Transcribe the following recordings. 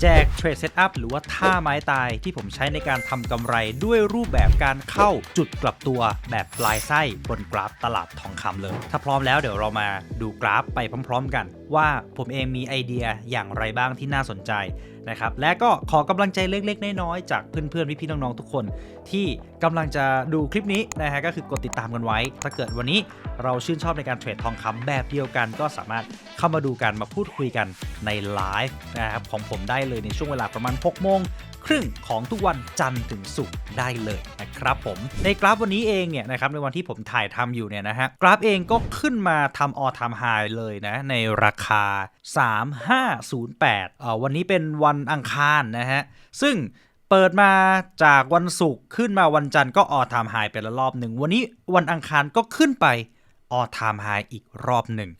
แจกเทรดเซตอัพหรือว่าท่าไม้ตายที่ผมใช้ในการทำกำไรด้วยรูปแบบการเข้าจุดกลับตัวแบบปลายไส้บนกราฟตลาดทองคำเลย ถ้าพร้อมแล้วเดี๋ยวเรามาดูกราฟไปพร้อม ๆ กัน ว่าผมเองมีไอเดียอย่างไรบ้างที่น่าสนใจนะครับและก็ขอกำลังใจเล็กๆ น้อยๆจากเพื่อนๆพี่ๆน้องๆทุกคน ที่กำลังจะดูคลิปนี้นะฮะก็คือกดติดตามกันไว้ ถ้าเกิดวันนี้เราชื่นชอบในการเทรดทองคำแบบเดียวกัน ก็สามารถเข้ามาดูกันมาพูดคุยกันในไลฟ์นะครับของผมได้เลยในช่วงเวลาประมาณ6โมง ครึ่งของทุกวันจันทร์ถึงศุกร์ได้เลยนะครับผมในกราฟวันนี้เองเนี่ยนะครับในวันที่ผมถ่ายทำอยู่เนี่ยนะฮะกราฟเองก็ขึ้นมาทำออทามไฮเลยนะในราคา 3508เอ่อวันนี้เป็นวันอังคารนะฮะซึ่งเปิดมาจากวันศุกร์ขึ้นมาวันจันทร์ก็ออทามไฮไปละรอบหนึ่งวันนี้วันอังคารก็ขึ้นไปออทามไฮอีกรอบหนึ่ง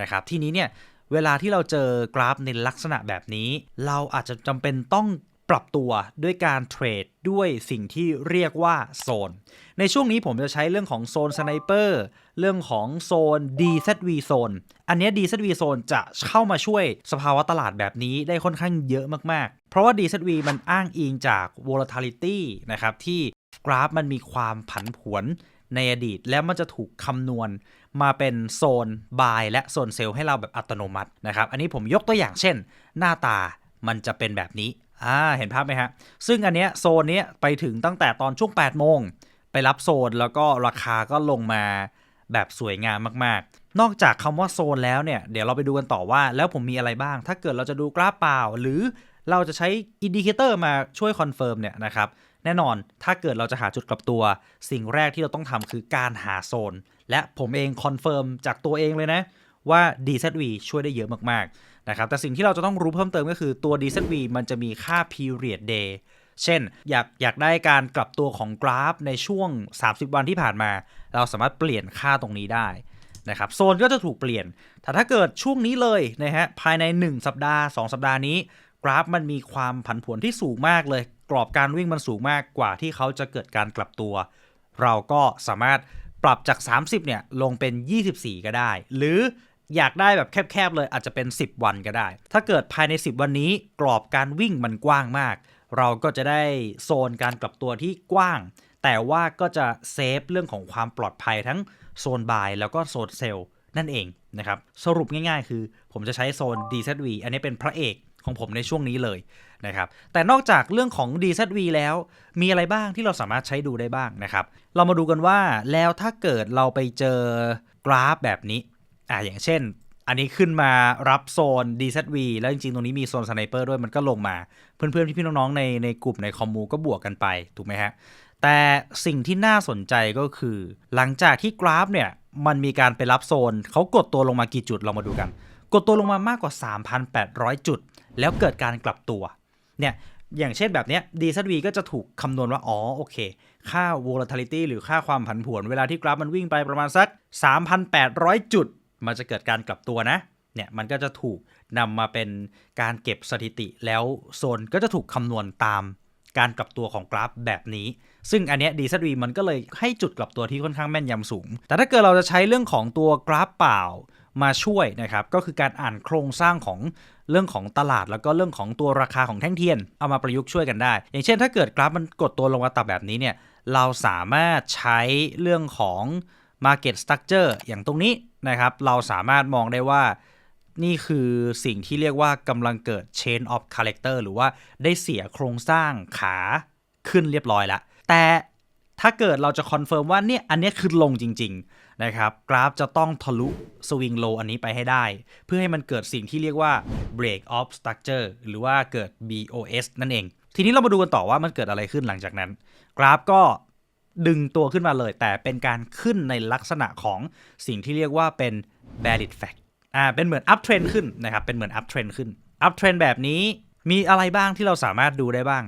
นะครับทีนี้เนี่ยเวลาที่เราเจอกราฟในลักษณะแบบนี้ เราอาจจะจำเป็นต้อง ปรับตัวด้วยการเทรดด้วยสิ่งที่เรียกว่าโซน ในช่วงนี้ผมจะใช้เรื่องของโซนสไนเปอร์เรื่องของโซน DZV โซนอันนี้ DZV โซนจะเข้ามาช่วยสภาวะตลาดแบบนี้ได้ค่อนข้างเยอะมากๆ เพราะว่า DZV มันอ้างอิงจาก volatility นะครับที่กราฟมันมีความผันผวนในอดีตแล้วมันจะถูกคำนวณมาเป็นโซน buy และโซนเซลให้เราแบบอัตโนมัตินะครับ อันนี้ผมยกตัวอย่างเช่น หน้าตามันจะเป็นแบบนี้ อ่าเห็นภาพไหมฮะ ซึ่งอันเนี้ยโซนเนี้ยไปถึงตั้งแต่ตอนช่วง 8 โมง ไปรับโซนแล้วก็ราคาก็ลงมาแบบสวยงามมากๆ นอกจากคำว่าโซนแล้วเนี่ย เดี๋ยวเราไปดูกันต่อว่า แล้วผมมีอะไรบ้าง ถ้าเกิดเราจะดูกราฟเปล่า หรือเราจะใช้อินดิเคเตอร์มาช่วยคอนเฟิร์มเนี่ยนะครับแน่นอนถ้าเกิดเราจะหาจุดกลับตัว สิ่งแรกที่เราต้องทำคือการหาโซน และผมเองคอนเฟิร์มจากตัวเองเลยนะว่า DZV ช่วยได้เยอะมากๆ นะครับแต่สิ่งที่เราจะต้องรู้เพิ่มเติมก็คือตัว DZV มันจะมีค่า period day เช่น อยากอยากได้การกลับตัวของกราฟในช่วง 30 วันที่ผ่านมา เราสามารถเปลี่ยนค่าตรงนี้ได้นะครับโซนก็จะถูกเปลี่ยน แต่ถ้าเกิดช่วงนี้เลยนะฮะภายใน 1 สัปดาห์ 2 สัปดาห์นี้ กราฟมันมีความผันผวนที่สูงมากเลย กรอบการวิ่งมันสูงมากกว่าที่เขาจะเกิดการกลับตัว เราก็สามารถปรับจาก 30เนี่ยลงเป็น 24 ก็ได้ หรือ อยากได้แบบแคบๆเลยอาจจะเป็น 10 วันก็ได้ ถ้าเกิดภายใน 10 วันนี้กรอบการวิ่งมันกว้างมาก เราก็จะได้โซนการกลับตัวที่กว้าง แต่ว่าก็จะเซฟเรื่องของความปลอดภัยทั้งโซนบายแล้วก็โซนเซลล์นั่นเองนะครับ สรุปง่ายๆ คือผมจะใช้โซน DZV อันนี้เป็นพระเอกของผมในช่วงนี้เลยนะครับ แต่นอกจากเรื่องของ DZV แล้ว มีอะไรบ้างที่เราสามารถใช้ดูได้บ้างนะครับ เรามาดูกันว่าแล้วถ้าเกิดเราไปเจอกราฟแบบนี้ อ่าอย่างเช่น อันนี้ขึ้นมารับโซน DZV แล้วจริงๆ ตรงนี้มีโซนสไนเปอร์ด้วยมันก็ลงมา เพื่อนๆ พี่ๆ น้องๆ ในในกลุ่มในคอมมูก็บวกกันไป ถูกไหมฮะ แต่สิ่งที่น่าสนใจก็คือ หลังจากที่กราฟเนี่ย มันมีการไปรับโซน เขากดตัวลงมากี่จุดเรามาดูกัน กดตัวลงมามากกว่า 3,800 จุด แล้วเกิดการกลับตัวเนี่ยอย่างเช่นแบบเนี้ย DZV ก็จะถูกคำนวณว่า อ๋อ โอเค ค่า volatility หรือค่าความผันผวน เวลาที่กราฟมันวิ่งไปประมาณสัก 3,800 จุด มันจะเกิดการกลับตัวนะเนี่ยมันก็จะถูกนำมาเป็นการเก็บสถิติแล้วโซนก็จะถูกคำนวณตามการกลับตัวของกราฟแบบนี้ ซึ่งอันเนี้ย DZV มันก็เลยให้จุดกลับตัวที่ค่อนข้างแม่นยำสูง แต่ถ้าเกิดเราจะใช้เรื่องของตัวกราฟเปล่ามาช่วยนะครับ ก็คือการอ่านโครงสร้างของเรื่องของตลาด แล้วก็เรื่องของตัวราคาของแท่งเทียน เอามาประยุกต์ช่วยกันได้ อย่างเช่น ถ้าเกิดกราฟมันกดตัวลงมาต่ำแบบนี้เนี่ย เราสามารถใช้เรื่องของ Market Structure อย่างตรงนี้นะครับ เราสามารถมองได้ว่านี่คือสิ่งที่เรียกว่ากำลังเกิด chain of character หรือว่าได้เสียโครงสร้างขาขึ้นเรียบร้อยแล้วแต่ถ้าเกิดเราจะคอนเฟิร์มว่าเนี่ยอันนี้คือลงจริง ๆ นะครับ กราฟจะต้องทะลุสวิงโลอันนี้ไปให้ได้ เพื่อให้มันเกิดสิ่งที่เรียกว่า break of structure หรือว่าเกิด BOS นั่นเอง ทีนี้เรามาดูกันต่อว่ามันเกิดอะไรขึ้นหลังจากนั้น กราฟก็ ดึงตัวขึ้นมาเลย แต่เป็นการขึ้นในลักษณะของสิ่งที่เรียกว่าเป็น bearish fact อ่าเป็นเหมือน up trend ขึ้นนะครับเป็นเหมือน up trend ขึ้น up trend แบบนี้มีอะไรบ้างที่เราสามารถดูได้บ้าง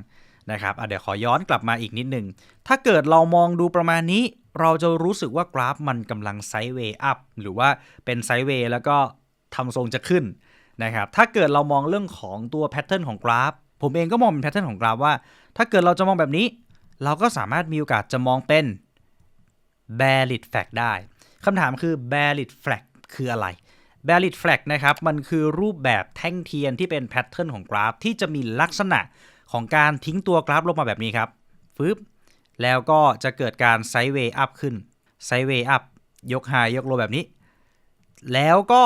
นะครับเดี๋ยวขอย้อนกลับมาอีกนิดนึงถ้าเกิดเรามองดูประมาณนี้ เราจะรู้สึกว่ากราฟมันกำลังไซด์เวย์อัพหรือว่าเป็นไซด์เวย์แล้วก็ทำทรงจะขึ้นนะครับ ถ้าเกิดเรามองเรื่องของตัวแพทเทิร์นของกราฟ ผมเองก็มองเป็นแพทเทิร์นของกราฟว่า ถ้าเกิดเราจะมองแบบนี้ เราก็สามารถมีโอกาสจะมองเป็น bearish flag ได้คำถามคือ bearish flag คืออะไร valid flag นะครับ มันคือรูปแบบแท่งเทียนที่เป็นแพทเทิร์นของกราฟ ที่จะมีลักษณะของการทิ้งตัวกราฟลงมาแบบนี้ครับฟึบแล้วก็จะเกิดการไซด์เวย์อัพขึ้นไซด์เวย์อัพยกไฮยกโลแบบนี้ แล้วก็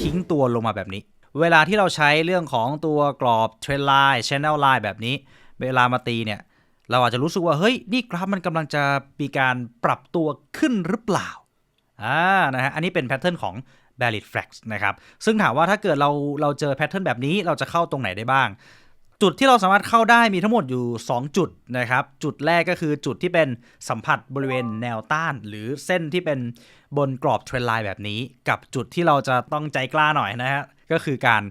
ทิ้งตัวลงมาแบบนี้ เวลาที่เราใช้เรื่องของตัวกรอบเทรนไลน์ channel line แบบนี้ เวลามาตีเนี่ย เราอาจจะรู้สึกว่าเฮ้ยนี่กราฟมันกำลังจะมีการปรับตัวขึ้นหรือเปล่าอ่านะฮะอันนี้เป็นแพทเทิร์นของ valid flags นะครับซึ่งถามว่าถ้าเกิดเราเราเจอแพทเทิร์นแบบนี้เราจะเข้าตรงไหนได้บ้าง จุดที่เราสามารถเข้าได้มีทั้งหมดอยู่ 2 จุดนะครับ จุดแรกก็คือจุดที่เป็นสัมผัสบริเวณแนวต้าน หรือเส้นที่เป็นบนกรอบเทรนไลน์แบบนี้ กับจุดที่เราจะต้องใจกล้าหน่อยนะฮะก็คือการ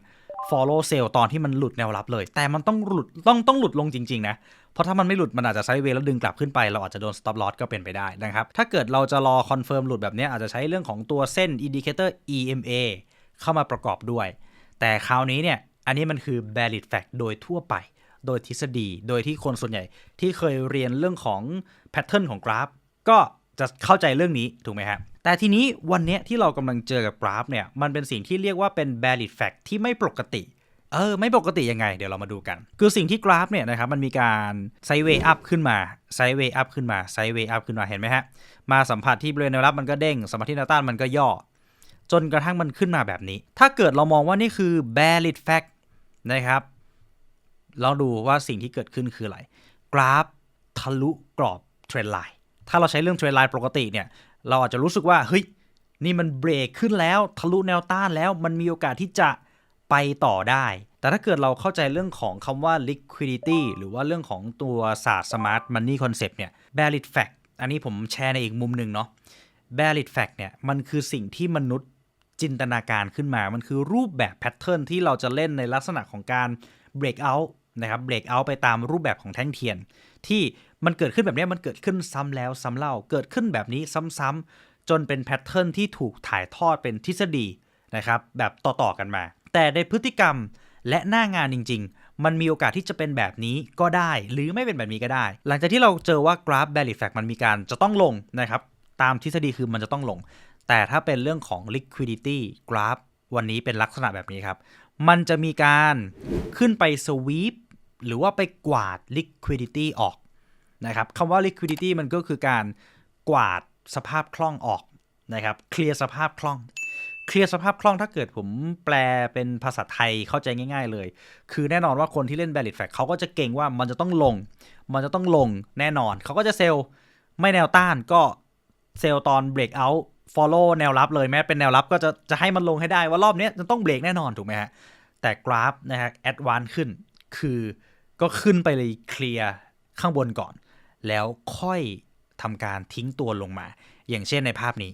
follow sell ตอนที่มันหลุดแนวรับเลย แต่มันต้องหลุดต้องต้องหลุดลงจริง ๆ นะ เพราะถ้ามันไม่หลุดมันอาจจะไซด์เวย์แล้วดึงกลับขึ้นไปเราอาจจะโดน stop loss ก็เป็นไปได้นะครับถ้าเกิดเราจะรอคอนเฟิร์มหลุดแบบนี้อาจจะใช้เรื่องของตัวเส้น indicator EMA เข้ามาประกอบด้วย แต่คราวนี้เนี่ยอันนี้มันคือ valid fact โดยทั่วไป โดยทฤษฎี โดยที่คนส่วนใหญ่ที่เคยเรียนเรื่องของแพทเทิร์นของกราฟ ก็จะเข้าใจเรื่องนี้ถูกไหมฮะแต่ทีนี้วันนี้ที่เรากำลังเจอกับกราฟเนี่ยมันเป็นสิ่งที่เรียกว่าเป็น valid fact ที่ไม่ปกติ เออไม่ปกติยังไง เดี๋ยวเรามาดูกัน คือสิ่งที่กราฟเนี่ยนะครับมันมีการไซเวย์อัพขึ้นมาไซเวย์อัพขึ้นมาไซเวย์อัพขึ้นมาเห็นไหมฮะ มาสัมผัสที่บริเวณแนวรับมันก็เด้ง สัมผัสที่แนวต้านมันก็ย่อ จนกระทั่งมันขึ้นมาแบบนี้ ถ้าเกิดเรามองว่านี่คือ valid fact นะครับเราดูว่าสิ่งที่เกิดขึ้นคืออะไร กราฟทะลุกรอบเทรนไลน์ถ้าเราใช้เรื่องเทรนไลน์ปกติเนี่ยเราอาจจะรู้สึกว่าเฮ้ยนี่มันเบรกขึ้นแล้วทะลุแนวต้านแล้วมันมีโอกาสที่จะ ไปต่อได้ แต่ถ้าเกิดเราเข้าใจเรื่องของคำว่า liquidity หรือว่าเรื่องของตัวศาสตร์ smart money concept เนี่ย valid fact อันนี้ผมแชร์ในอีกมุมหนึ่งเนาะ valid fact เนี่ยมันคือสิ่งที่มนุษย์จินตนาการขึ้นมา มันคือรูปแบบแพทเทิร์นที่เราจะเล่นในลักษณะของการ break out นะครับ break out ไปตามรูปแบบของแท่งเทียน ที่มันเกิดขึ้นแบบนี้มันเกิดขึ้นซ้ำแล้วซ้ำเล่าเกิดขึ้นแบบนี้ซ้ำๆจนเป็นแพทเทิร์นที่ถูกถ่ายทอดเป็นทฤษฎีนะครับแบบต่อๆกันมา แต่ในพฤติกรรมและหน้างานจริง ๆ มันมีโอกาสที่จะเป็นแบบนี้ก็ได้ หรือไม่เป็นแบบนี้ก็ได้ หลังจากที่เราเจอว่ากราฟ valid fact มันมีการจะต้องลงนะครับตามทฤษฎีคือมันจะต้องลง แต่ถ้าเป็นเรื่องของ liquidity กราฟวันนี้เป็นลักษณะแบบนี้ครับ มันจะมีการขึ้นไปสวีปหรือว่าไปกวาด liquidity ออกนะครับคำว่า liquidity มันก็คือการกวาดสภาพคล่องออกนะครับ เคลียร์สภาพคล่อง เคลียร์สภาพคล่องถ้าเกิดผมแปลเป็นภาษาไทยเข้าใจง่าย ๆ เลย คือแน่นอนว่าคนที่เล่น valid fact เขาก็จะเก่งว่ามันจะต้องลง มันจะต้องลงแน่นอน เขาก็จะเซลล์ไม่แนวต้านก็เซลล์ตอน break out follow แนวรับเลยแม้เป็นแนวรับก็จะจะให้มันลงให้ได้ว่ารอบนี้จะต้องเบรกแน่นอนถูกไหมฮะ แต่กราฟนะฮะแอดวานขึ้น คือก็ขึ้นไปเลยเคลียร์ข้างบนก่อน แล้วค่อยทำการทิ้งตัวลงมา อย่างเช่นในภาพนี้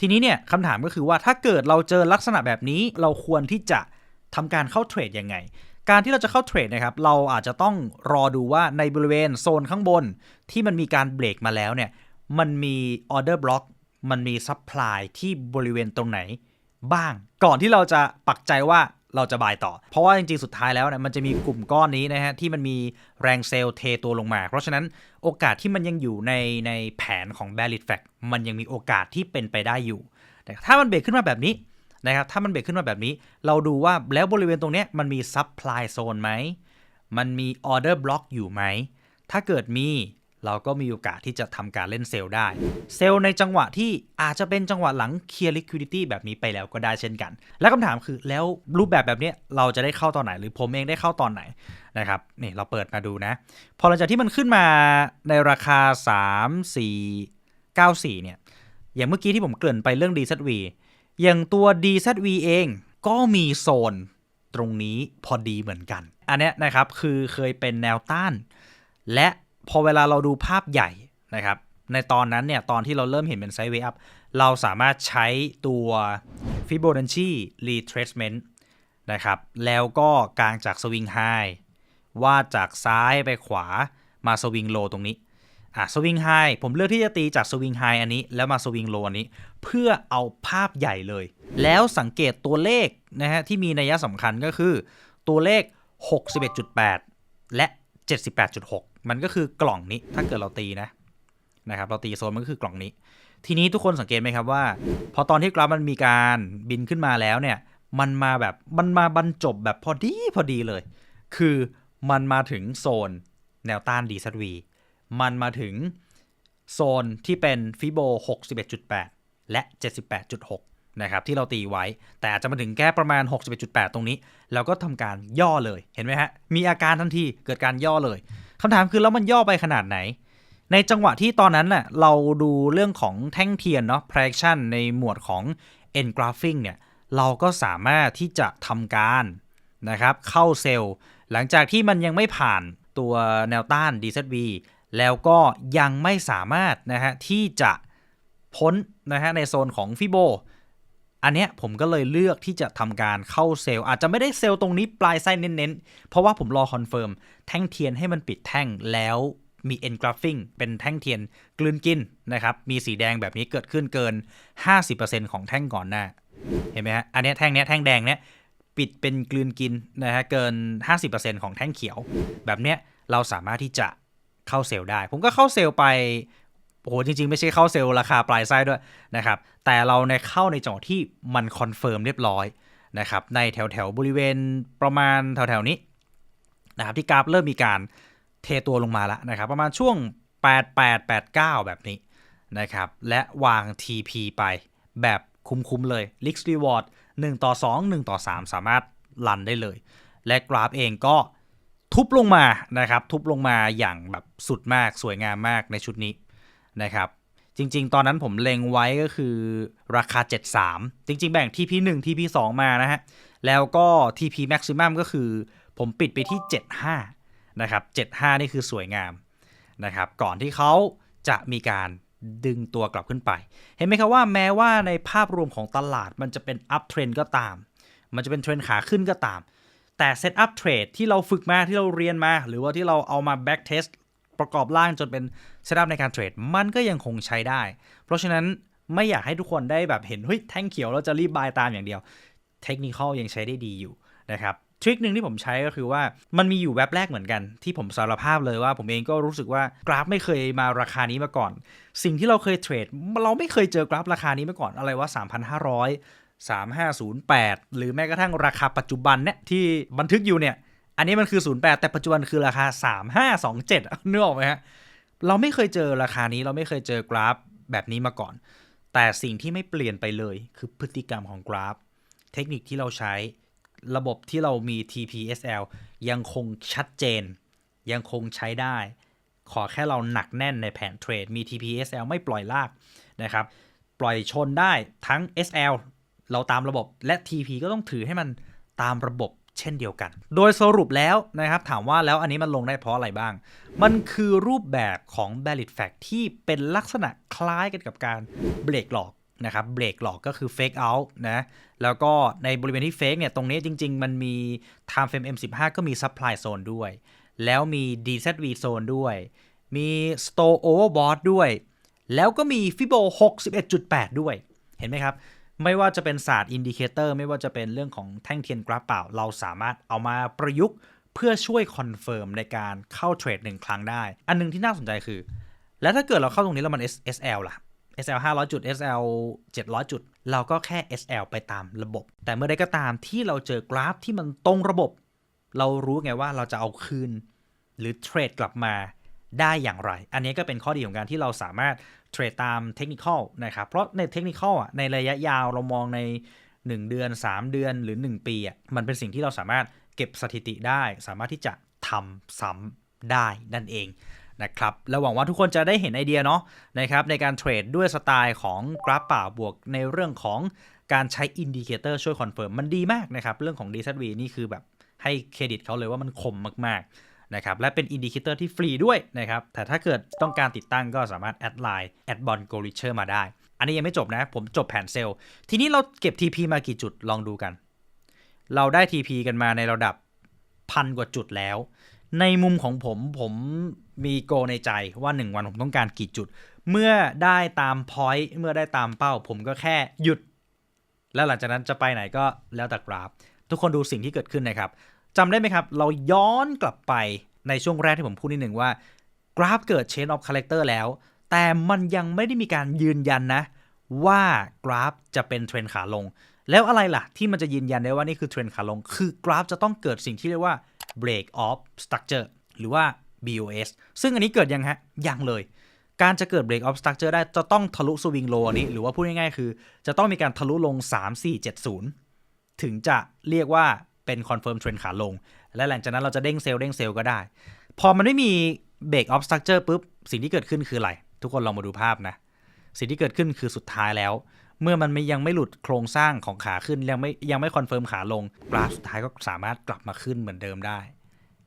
ทีนี้เนี่ยคำถามก็คือว่าถ้าเกิดเราเจอลักษณะแบบนี้เราควรที่จะทำการเข้าเทรดยังไง การที่เราจะเข้าเทรดนะครับ เราอาจจะต้องรอดูว่าในบริเวณโซนข้างบน ที่มันมีการเบรกมาแล้วเนี่ย มันมีออเดอร์บล็อก มันมีซัพพลายที่บริเวณตรงไหนบ้าง ก่อนที่เราจะปักใจว่า เราจะบายต่อ เพราะว่าจริงๆ สุดท้ายแล้วเนี่ยมันจะมีกลุ่มก้อนนี้นะฮะที่มันมีแรงเซลล์เทตัวลงมา เพราะฉะนั้นโอกาสที่มันยังอยู่ในในแผนของ b a l i t Fact มันยังมีโอกาสที่เป็นไปได้อยู่ แต่ถ้ามันเบรกขึ้นมาแบบนี้นะครับถ้ามันเบรกขึ้นมาแบบนี้ เราดูว่าแล้วบริเวณตรงนี้มันมีซั p พลายโซนไหมมันมีออเดอร์บล็อกอยู่ไหมถ้าเกิดมี เราก็มีโอกาสที่จะทำการเล่นเซลล์ได้ เซลล์ในจังหวะที่อาจจะเป็นจังหวะหลังเคลียร์ liquidity แบบนี้ไปแล้วก็ได้เช่นกัน และคำถามคือแล้วรูปแบบแบบนี้เราจะได้เข้าตอนไหน หรือผมเองได้เข้าตอนไหนนะครับนี่เราเปิดมาดูนะ พอหลังจากที่มันขึ้นมาในราคา 3 4 9 4 เนี่ย อย่างเมื่อกี้ที่ผมเกริ่นไปเรื่อง DZV อย่างตัว DZV เองก็มีโซนตรงนี้พอดีเหมือนกัน อันนี้นะครับคือเคยเป็นแนวต้าน และ พอเวลาเราดูภาพใหญ่นะครับ ในตอนนั้นเนี่ย ตอนที่เราเริ่มเห็นเป็นไซด์เวย์อัพเราสามารถใช้ตัว Fibonacci retracement นะครับ แล้วก็กางจากสวิงไฮว่าจากซ้ายไปขวามาสวิงโลตรงนี้ อะสวิงไฮผมเลือกที่จะตีจากสวิงไฮอันนี้ แล้วมาสวิงโลอันนี้ เพื่อเอาภาพใหญ่เลย แล้วสังเกตตัวเลขนะฮะที่มีนัยสำคัญก็คือ ตัวเลข 61.8 และ 78.6 มันก็คือกล่องนี้ ถ้าเกิดเราตีนะนะครับ เราตีโซนมันก็คือกล่องนี้ ทีนี้ทุกคนสังเกตไหมครับว่า พอตอนที่กราฟมันมีการบินขึ้นมาแล้วเนี่ย มันมาแบบมันมาบรรจบแบบพอดีพอดีเลย คือมันมาถึงโซนแนวต้าน DZV มันมาถึงโซนที่เป็นฟิโบ61.8 และ 78.6 นะครับ ที่เราตีไว้ แต่อาจจะมาถึงแค่ประมาณ 61.8 ตรงนี้แล้วก็ทำการย่อเลย เห็นไหมฮะ มีอาการทันที เกิดการย่อเลย คำถามคือแล้วมันย่อไปขนาดไหน ในจังหวะที่ตอนนั้นน่ะเราดูเรื่องของแท่งเทียนเนาะ projection ในหมวดของ engraphing เนี่ยเราก็สามารถที่จะทำการนะครับเข้าเซลล์ หลังจากที่มันยังไม่ผ่านตัวแนวต้าน DZV แล้วก็ยังไม่สามารถนะฮะที่จะพ้นนะฮะในโซนของฟิโบ อันเนี้ยผมก็เลยเลือกที่จะทำการเข้าเซลล์ อาจจะไม่ได้เซลล์ตรงนี้ปลายไส้เน้นๆ เพราะว่าผมรอคอนเฟิร์มแท่งเทียนให้มันปิดแท่งแล้วมี engulfing เป็นแท่งเทียนกลืนกินนะครับ มีสีแดงแบบนี้เกิดขึ้นเกิน 50%ของแท่งก่อนหน้า เห็นไหมฮะ อันนี้แท่งนี้แท่งแดงเนี้ยปิดเป็นกลืนกินนะฮะเกิน 50%ของแท่งเขียว แบบเนี้ยเราสามารถที่จะเข้าเซลล์ได้ ผมก็เข้าเซลล์ไป โอ้โหจริง ๆ ไม่ใช่เข้าเซลล์ราคาปลายไส้ด้วยนะครับแต่เราในเข้าในจังหวะที่มันคอนเฟิร์มเรียบร้อยนะครับในแถวแถวๆบริเวณประมาณแถวแถวๆนี้นะครับที่กราฟเริ่มมีการเทตัวลงมาแล้วนะครับประมาณช่วง 8889 แบบนี้นะครับและวาง TP ไปแบบคุ้มๆเลย l i x Reward 1 ต่อ 2 1 ต่อ 3 สามารถลันได้เลย และกราฟเองก็ทุบลงมานะครับ ทุบลงมาอย่างแบบสุดมากสวยงามมากในชุดนี้ นะครับจริง ๆ ตอนนั้นผมเล็งไว้ก็คือราคา 73 จริง ๆ แบ่ง TP 1 TP 2มานะฮะ แล้วก็ TP maximum ก็คือผมปิดไปที่ 75 นะครับ 75 นี่คือสวยงามนะครับ ก่อนที่เขาจะมีการดึงตัวกลับขึ้นไป เห็นไหมครับว่าแม้ว่าในภาพรวมของตลาดมันจะเป็น up trend ก็ตาม มันจะเป็นเทรนขาขึ้นก็ตาม แต่เซตอัพเทรดที่เราฝึกมาที่เราเรียนมา หรือว่าที่เราเอามาแบ็กเทส ประกอบร่างจนเป็นเซตอัพในการเทรด มันก็ยังคงใช้ได้ เพราะฉะนั้นไม่อยากให้ทุกคนได้แบบเห็นเฮ้ยแท่งเขียวเราจะรีบบายตามอย่างเดียว เทคนิคยังใช้ได้ดีอยู่นะครับทริคหนึ่งที่ผมใช้ก็คือว่ามันมีอยู่แว็บแรกเหมือนกัน ที่ผมสารภาพเลยว่าผมเองก็รู้สึกว่ากราฟไม่เคยมาราคานี้มาก่อน สิ่งที่เราเคยเทรดเราไม่เคยเจอกราฟราคานี้มาก่อนอะไรว่า 3,500 3508 หรือแม้กระทั่งราคาปัจจุบันเนี่ยที่บันทึกอยู่เนี่ย อันนี้มันคือ 08 แต่ปัจจุบันคือราคา 3527นึกออกไหมฮะ เราไม่เคยเจอราคานี้เราไม่เคยเจอกราฟแบบนี้มาก่อน แต่สิ่งที่ไม่เปลี่ยนไปเลยคือพฤติกรรมของกราฟ เทคนิคที่เราใช้ระบบที่เรามี TPSL ยังคงชัดเจน ยังคงใช้ได้ ขอแค่เราหนักแน่นในแผนเทรด มี TPSL ไม่ปล่อยลากนะครับ ปล่อยชนได้ทั้ง SL เราตามระบบและ TP ก็ต้องถือให้มันตามระบบ เช่นเดียวกัน โดยสรุปแล้วนะครับถามว่าแล้วอันนี้มันลงได้เพราะอะไรบ้าง มันคือรูปแบบของ b a l l i t Fact ที่เป็นลักษณะคล้ายกันกับการเบรกหลอกนะครับเบรกหลอกก็คือ Fake Out นะแล้วก็ในบริเวณที่ Fake เนี่ยตรงนี้จริง ๆ มันมี Time Frame M15 ก็มี Supply Zone ด้วย แล้วมี DZV Zone ด้วย มี Store Overbought ด้วย แล้วก็มี Fibo 61.8 ด้วยเห็นไหมครับ ไม่ว่าจะเป็นศาสตร์อินดิเคเตอร์ไม่ว่าจะเป็นเรื่องของแท่งเทียนกราฟเปล่า เราสามารถเอามาประยุกต์เพื่อช่วยคอนเฟิร์มในการเข้าเทรดหนึ่งครั้งได้ อันหนึงที่น่าสนใจคือ แล้วถ้าเกิดเราเข้าตรงนี้แล้วมัน SL ล่ะ SL 500 จุด SL 700 จุด เราก็แค่ SL ไปตามระบบ แต่เมื่อใดก็ตามที่เราเจอกราฟที่มันตรงระบบ เรารู้ไงว่าเราจะเอาคืน หรือเทรดกลับมา ได้อย่างไร อันนี้ก็เป็นข้อดีของการที่เราสามารถเทรดตามเทคนิคนะครับ เพราะในเทคนิคอะในระยะยาวเรามองใน 1 เดือน 3 เดือนหรือ 1 ปีอะมันเป็นสิ่งที่เราสามารถเก็บสถิติได้ สามารถที่จะทำซ้ำได้นั่นเองนะครับและหวังว่าทุกคนจะได้เห็นไอเดียเนาะนะครับในการเทรดด้วยสไตล์ของกราฟป่าบวกในเรื่องของการใช้อินดิเคเตอร์ช่วยคอนเฟิร์มมันดีมากนะครับ เรื่องของ DZV นี่คือแบบให้เครดิตเขาเลยว่ามันคมมากๆ นะครับและเป็นอินดิเคเตอร์ที่ฟรีด้วยนะครับแต่ถ้าเกิดต้องการติดตั้งก็สามารถแอดไลน์แอดบอลโกลิเชอร์มาได้ อันนี้ยังไม่จบนะ ผมจบแผนเซลล์ ทีนี้เราเก็บ TP มากี่จุดลองดูกัน เราได้ TP กันมาในระดับพันกว่าจุดแล้ว ในมุมของผมผมมีโกในใจว่า 1 วันผมต้องการกี่จุด เมื่อได้ตามพอยต์เมื่อได้ตามเป้า ผมก็แค่หยุด แล้วหลังจากนั้นจะไปไหนก็แล้วแต่กราฟ ทุกคนดูสิ่งที่เกิดขึ้นนะครับ จำได้ไหมครับ เราย้อนกลับไปในช่วงแรกที่ผมพูดนิดหนึ่งว่ากราฟเกิด Chain of Character แล้ว แต่มันยังไม่ได้มีการยืนยันนะ ว่ากราฟจะเป็นเทรนขาลง แล้วอะไรล่ะ ที่มันจะยืนยันได้ว่านี่คือเทรนขาลง คือกราฟจะต้องเกิดสิ่งที่เรียกว่า break of structure หรือว่า BOS ซึ่งอันนี้เกิดยังฮะ ยังเลย การจะเกิด break of structure ได้จะต้องทะลุสวิงโลอันนี้ หรือว่าพูดง่ายๆคือ จะต้องมีการทะลุลง 3470 ถึงจะเรียกว่า เป็นคอนเฟิร์มเทรนขาลง และหลังจากนั้นเราจะเด้งเซลล์เด้งเซลล์ก็ได้ พอมันไม่มี break of structure ปุ๊บ สิ่งที่เกิดขึ้นคืออะไร ทุกคนลองมาดูภาพนะ สิ่งที่เกิดขึ้นคือสุดท้ายแล้ว เมื่อมันมยังไม่หลุดโครงสร้างของขาขึ้นยังไม่ยังไม่คอนเฟิร์มขาลงกราฟสุดท้ายก็สามารถกลับมาขึ้นเหมือนเดิมได้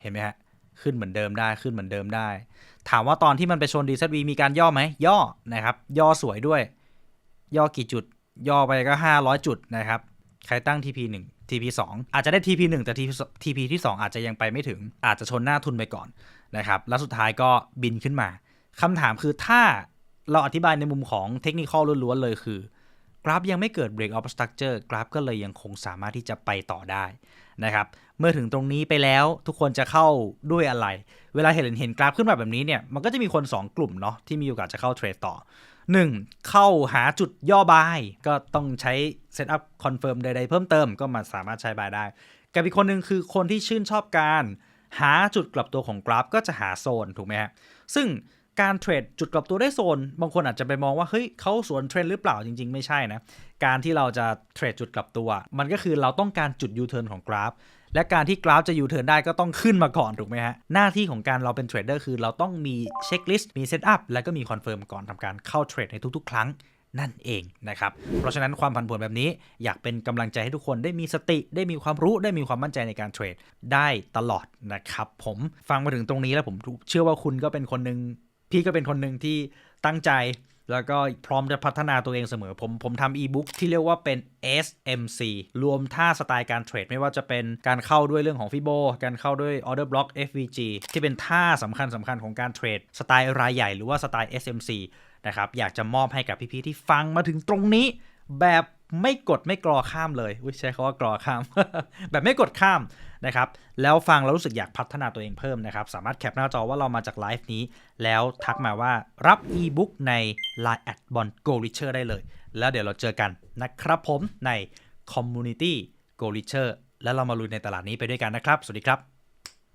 เห็นไหมฮะขึ้นเหมือนเดิมได้ขึ้นเหมือนเดิมได้ ถามว่าตอนที่มันไปชน DZV มีการย่อไหมย่อนะครับ ย่อสวยด้วย ย่อกี่จุด ย่อไปก็ 500 จุดนะครับ ใครตั้ง TP 1 TP 2อาจจะได้ TP 1แต่ TP ที่ 2 อาจจะยังไปไม่ถึง อาจจะชนหน้าทุนไปก่อนนะครับแล้วสุดท้ายก็บินขึ้นมาคำถามคือถ้าเราอธิบายในมุมของเทคนิคล้วนๆเลยคือกราฟยังไม่เกิด break of structure กราฟก็เลยยังคงสามารถที่จะไปต่อได้นะครับ เมื่อถึงตรงนี้ไปแล้วทุกคนจะเข้าด้วยอะไร เวลาเห็นเห็นกราฟขึ้นมาแบบนี้เนี่ย มันก็จะมีคน 2 กลุ่มเนาะที่มีโอกาสจะเข้าเทรดต่อ 1. เข้าหาจุดย่อบาย ก็ต้องใช้ setup confirm ใดๆเพิ่มเติมก็มาสามารถใช้บายได้ กับอีกคนหนึ่งคือคนที่ชื่นชอบการ หาจุดกลับตัวของกราฟก็จะหาโซนถูกไหมฮะซึ่งการเทรดจุดกลับตัวได้โซน บางคนอาจจะไปมองว่าเฮ้ยเขาสวนเทรนหรือเปล่าจริง ๆ ไม่ใช่นะการที่เราจะเทรดจุดกลับตัว มันก็คือเราต้องการจุดยูเทิร์นของกราฟ และการที่กราฟจะยูเทิร์นได้ก็ต้องขึ้นมาก่อนถูกไหมฮะหน้าที่ของการเราเป็นเทรดเดอร์คือเราต้องมีเช็คลิสต์มีเซตอัพแล้วก็มีคอนเฟิร์มก่อนทำการเข้าเทรดในทุกๆ ครั้ง นั่นเองนะครับ เพราะฉะนั้นความผันผวนแบบนี้อยากเป็นกำลังใจให้ทุกคนได้มีสติ ได้มีความรู้ได้มีความมั่นใจในการเทรดได้ตลอดนะครับ ผมฟังมาถึงตรงนี้แล้วผมเชื่อว่าคุณก็เป็นคนหนึ่งพี่ก็เป็นคนหนึ่งที่ตั้งใจ แล้วก็พร้อมจะพัฒนาตัวเองเสมอ ผมผมทำอีบุ๊กที่เรียกว่าเป็น SMC รวมท่าสไตล์การเทรด ไม่ว่าจะเป็นการเข้าด้วยเรื่องของ FIBO การเข้าด้วย Order Block FVG ที่เป็นท่าสำคัญสำคัญของการเทรด สไตล์รายใหญ่หรือว่าสไตล์ SMC นะครับอยากจะมอบให้กับพี่ๆที่ฟังมาถึงตรงนี้ แบบไม่กดไม่กรอข้ามเลยใช้คาว่ากรอข้าม แบบไม่กดข้ามนะครับแล้วฟังแล้วรู้สึกอยากพัฒนาตัวเองเพิ่มนะครับ สามารถแคปหน้าจอว่าเรามาจากไลฟ์นี้ แล้วทักมาว่ารับอีบุ๊กใน Line แอดบอลโกลิเชอร์ได้เลย แล้วเดี๋ยวเราเจอกันนะครับผมใน Community Go r i c h e r แล้วเรามาลุยในตลาดนี้ไปด้วยกันนะครับ สวัสดีครับ